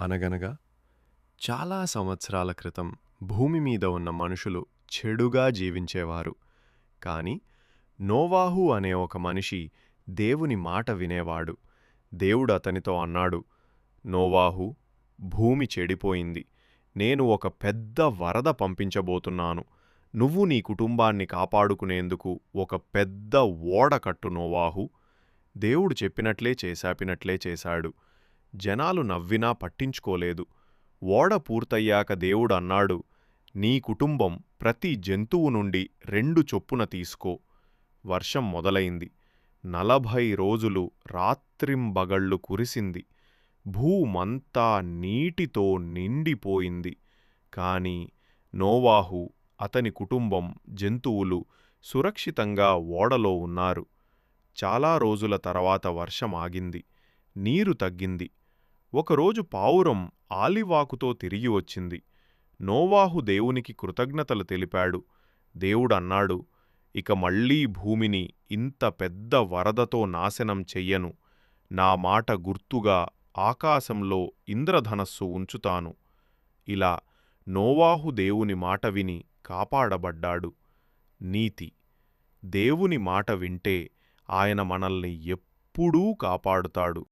అనగనగా చాలా సంవత్సరాల క్రితం భూమి మీద ఉన్న మనుషులు చెడుగా జీవించేవారు. కాని నోవాహు అనే ఒక మనిషి దేవుని మాట వినేవాడు. దేవుడు అతనితో అన్నాడు నోవాహు భూమి చెడిపోయింది. నేను ఒక పెద్ద వరద పంపించబోతున్నాను. నువ్వు నీ కుటుంబాన్ని కాపాడుకునేందుకు ఒక పెద్ద ఓడ కట్టు నోవాహు. దేవుడు చెప్పినట్లే చేశాపినట్లే చేశాడు. జనాలు నవ్వినా పట్టించుకోలేదు. ఓడ పూర్తయ్యాక దేవుడన్నాడు నీ కుటుంబం ప్రతి జంతువు నుండి రెండు చొప్పున తీసుకో. వర్షం మొదలైంది. నలభై రోజులు రాత్రింబగళ్ళు కురిసింది. భూమంతా నీటితో నిండిపోయింది. కాని నోవాహు అతని కుటుంబం జంతువులు సురక్షితంగా ఓడలో ఉన్నారు. చాలా రోజుల తర్వాత వర్షం ఆగింది. నీరు తగ్గింది. ఒకరోజు పావురం ఆలివాకుతో తిరిగి వచ్చింది. నోవాహు దేవునికి కృతజ్ఞతలు తెలిపాడు. దేవుడన్నాడు ఇక మళ్ళీ భూమిని ఇంత పెద్ద వరదతో నాశనం చెయ్యను. నా మాట గుర్తుగా ఆకాశంలో ఇంద్రధనస్సు ఉంచుతాను ఇలా నోవాహు దేవుని మాట విని కాపాడబడ్డాడు. నీతి దేవుని మాట వింటే ఆయన మనల్ని ఎప్పుడూ కాపాడుతాడు.